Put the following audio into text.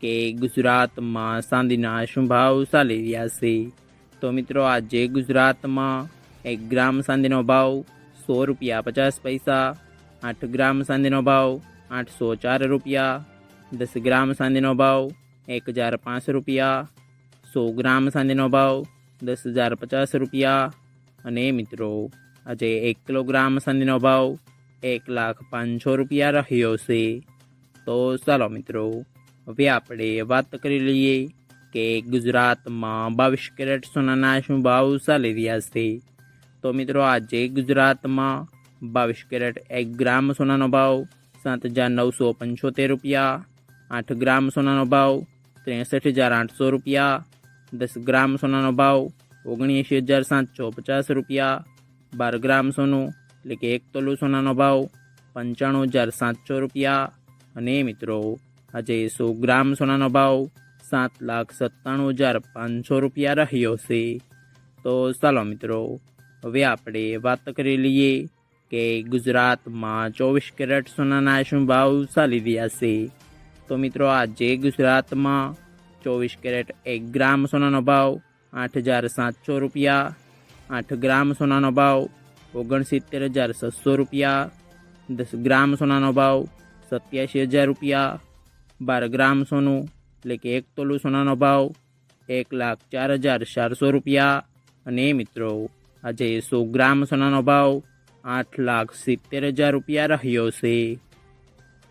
કે ગુજરાતમાં ચાંદીના શું ભાવ ચાલી રહ્યા છે? તો મિત્રો, આજે ગુજરાતમાં એક ગ્રામ ચાંદીનો ભાવ સો રૂપિયા પચાસ પૈસા, આઠ ગ્રામ ચાંદીનો ભાવ આઠસો ચાર રૂપિયા, દસ ગ્રામ ચાંદીનો ભાવ એક હજાર પાંચ રૂપિયા, સો ગ્રામ ચાંદીનો ભાવ દસ હજાર પચાસ રૂપિયા. અને મિત્રો, આજે એક કિલોગ્રામ ચાંદીનો ભાવ એક લાખ પાંચસો રૂપિયા રહ્યો છે. તો ચાલો મિત્રો હવે આપણે વાત કરી લઈએ કે ગુજરાતમાં બાવીસ કેરેટ સોનાના શું ભાવ ચાલી રહ્યા છે. તો મિત્રો આજે ગુજરાતમાં બાવીસ કેરેટ એક ગ્રામ સોનાનો ભાવ સાત હજાર નવસો પંચોતેર રૂપિયા, આઠ ગ્રામ સોનાનો ભાવ ત્રેસઠ હજાર આઠસો રૂપિયા, દસ ગ્રામ સોનાનો ભાવ ઓગણએંશી હજાર સાતસો પચાસ રૂપિયા, બાર ગ્રામ સોનું એટલે કે એક તોલું સોનાનો ભાવ પંચાણું હજાર સાતસો રૂપિયા. અને મિત્રો આજે સો ગ્રામ સોનાનો ભાવ સાત લાખ સત્તાણું હજાર પાંચસો રૂપિયા રહ્યો છે. તો ચાલો મિત્રો, હવે આપણે વાત કરી લઈએ કે ગુજરાતમાં ચોવીસ કેરેટ સોનાના શું ભાવ ચાલી રહ્યા છે. તો મિત્રો, આજે ગુજરાતમાં ચોવીસ કેરેટ એક ગ્રામ સોનાનો ભાવ આઠ હજાર સાતસો રૂપિયા, આઠ ગ્રામ સોનાનો ભાવ ઓગણસિત્તેર હજાર છસો રૂપિયા, દસ ગ્રામ સોનાનો ભાવ સત્યાસી હજાર રૂપિયા બાર ગ્રામ સોનું, એટલે કે એક તોલું સોનાનો ભાવ એક લાખ ચાર હજાર ચારસો રૂપિયા. અને મિત્રો, આજે સો ગ્રામ સોનાનો ભાવ આઠ લાખ સિત્તેર હજાર રૂપિયા રહ્યો છે.